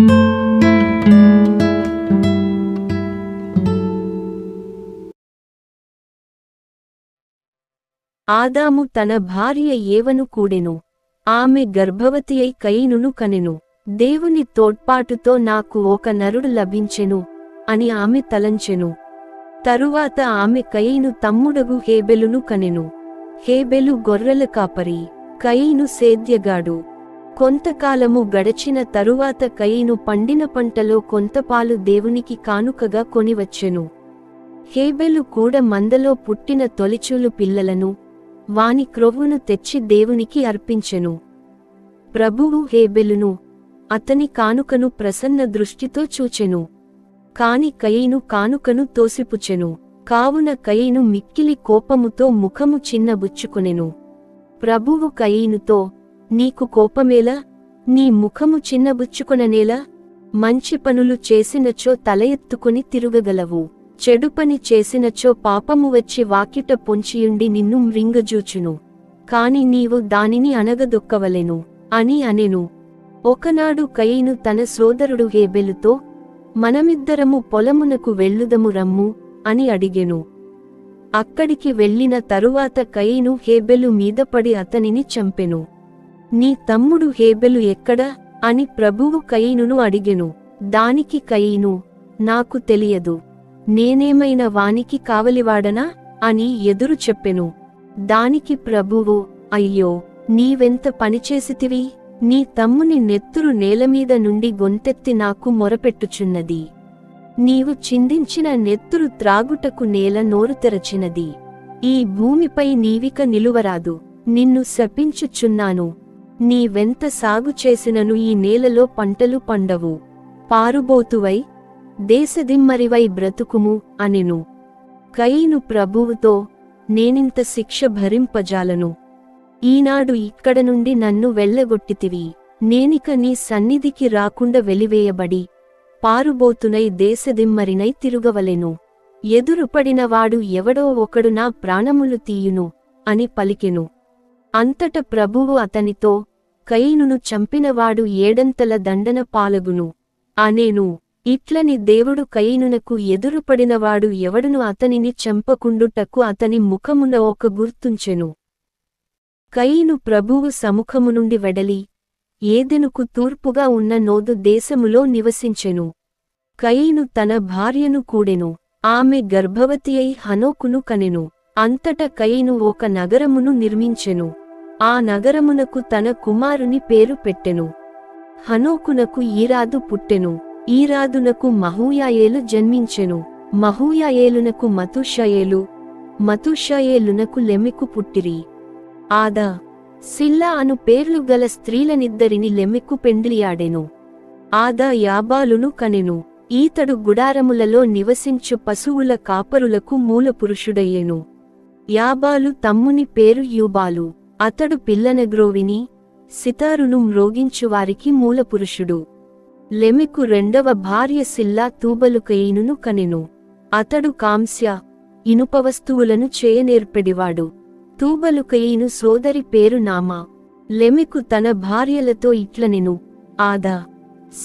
ఆదాము తన భార్య ఏవను కూడెను. ఆమె గర్భవతి అయి కయీనును కనెను. దేవుని తోడ్పాటుతో నాకు ఒక నరుడు లభించెను అని ఆమె తలంచెను. తరువాత ఆమె కయీను తమ్ముడగు హేబెలును కనెను. హేబెలు గొర్రెల కాపరి. కయీను సేద్యగాడు. కొంతకాలము గడచిన తరువాత కయీను పండిన పంటలో కొంతపాలు దేవునికి కానుకగా కొనివచ్చెను. హేబెలు కూడా మందలో పుట్టిన తొలిచూలు పిల్లలను వాని క్రొవ్వును తెచ్చి దేవునికి అర్పించెను. ప్రభువు హేబెలును అతని కానుకను ప్రసన్న దృష్టితో చూచెను. కాని కయీను కానుకను తోసిపుచెను కావున కయీను మిక్కిలి కోపముతో ముఖము చిన్నబుచ్చుకొనెను. ప్రభువు కయీనుతో నీకు కోపమేలా? నీ ముఖము చిన్నబుచ్చుకొననేలా? మంచి పనులు చేసినచో తల ఎత్తుకుని తిరుగగలవు. చెడు పని చేసినచో పాపము వచ్చి వాకిట పొంచియుండి నిన్ను మృంగజూచును. కాని నీవు దానిని అనగదొక్కవలెను అని అనెను. ఒకనాడు కయీను తన సోదరుడు హేబెలుతో మనమిద్దరము పొలమునకు వెళ్ళుదము రమ్ము అని అడిగెను. అక్కడికి వెళ్ళిన తరువాత కయీను హేబెలు మీదపడి అతనిని చంపెను. నీ తమ్ముడు హేబెలు ఎక్కడ? అని ప్రభువు కయీనును అడిగెను. దానికి కయీను నాకు తెలియదు. నేనేమైనా వానికి కావలివాడనా? అని ఎదురు చెప్పెను. దానికి ప్రభువు అయ్యో నీవెంత పనిచేసితివి? నీ తమ్ముని నెత్తురు నేలమీద నుండి గొంతెత్తి నాకు మొరపెట్టుచున్నది. నీవు చిందించిన నెత్తురు త్రాగుటకు నేల నోరు తెరచినది. ఈ భూమిపై నీవిక నిలువరాదు. నిన్ను శపించుచున్నాను. నీవెంత సాగు చేసినను ఈ నేలలో పంటలు పండవు. పారుబోతువై దేశదిమ్మరివై బ్రతుకుము అనెను. కయీను ప్రభువుతో నేనింత శిక్ష భరింపజాలను. ఈనాడు ఇక్కడ నుండి నన్ను వెళ్ళగొట్టితివి. నేనిక నీ సన్నిధికి రాకుండా వెలివేయబడి పారుబోతునై దేశదిమ్మరినై తిరుగవలెను. ఎదురుపడినవాడు ఎవడో ఒకడు నా ప్రాణములు తీయును అని పలికెను. అంతట ప్రభువు అతనితో కయీనును చంపినవాడు ఏడంతల దండన పాలగును. అనేను ఇట్లని దేవుడు కయీనునకు ఎదురుపడినవాడు ఎవడును అతనిని చంపకుండుటకు అతని ముఖమున ఒక గుర్తుంచెను. కయీను ప్రభువు సముఖము నుండి వెడలి ఏదెనుకు తూర్పుగా ఉన్న నోదు దేశములో నివసించెను. కయీను తన భార్యను కూడెను ఆమె గర్భవతి అయి హనోకును కనెను. అంతట కయీను ఒక నగరమును నిర్మించెను. ఆ నగరమునకు తన కుమారుని పేరు పెట్టెను. హనోకునకు ఈరాదు పుట్టెను. ఈరాదునకు మహూయాయేలు జన్మించెను. మహూయాయేలునకు మతుషయేలు మతుషయేలునకు లెమెకు పుట్టిరి. ఆదా. సిల్లా అను పేర్లు గల స్త్రీలనిద్దరిని లెమెక్కు పెండ్లియాడెను. ఆదా యాబాలును కనెను. ఈతడు గుడారములలో నివసించు పశువుల కాపరులకు మూలపురుషుడయ్యెను. యాబాలు తమ్ముని పేరు యూబాలు. అతడు పిల్లనగ్రోవిని సితారును మ్రోగించువారికి మూలపురుషుడు. లెమెకు రెండవ భార్య సిల్లా తూబలుకయీనును కనెను. అతడు కాంస్య ఇనుపవస్తువులను చేయనేర్పెడివాడు. తూబలుకయీను సోదరి పేరు నామా. లెమెకు తన భార్యలతో ఇట్లనెను. ఆదా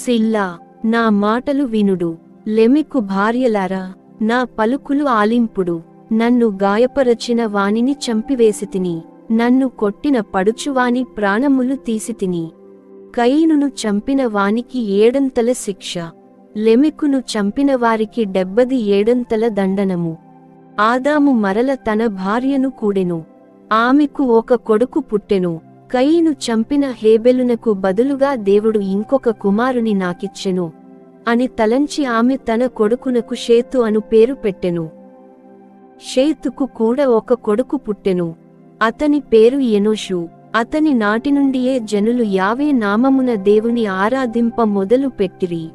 సిల్లా నా మాటలు వినుడు. లెమెకు భార్యలారా నా పలుకులు ఆలింపుడు. నన్ను గాయపరచిన వానిని చంపివేసితిని నన్ను కొట్టిన పడుచువాని ప్రాణములు తీసితిని కయీనును చంపిన వానికి ఏడంతల శిక్ష. లెమెకును చంపిన వారికి డెబ్బది ఏడంతల దండనము. ఆదాము మరల తన భార్యను కూడెను. ఆమెకు ఒక కొడుకు పుట్టెను. కయీను చంపిన హేబెలునకు బదులుగా దేవుడు ఇంకొక కుమారుని నాకిచ్చెను. అని తలంచి ఆమె తన కొడుకునకు షేతు అను పేరు పెట్టెను. షేతుకు కూడా ఒక కొడుకు పుట్టెను. అతని పేరు ఎనోషు. అతని నాటి నుండియే జనులు యావే నామమున దేవుని ఆరాధింప మొదలు పెట్టిరి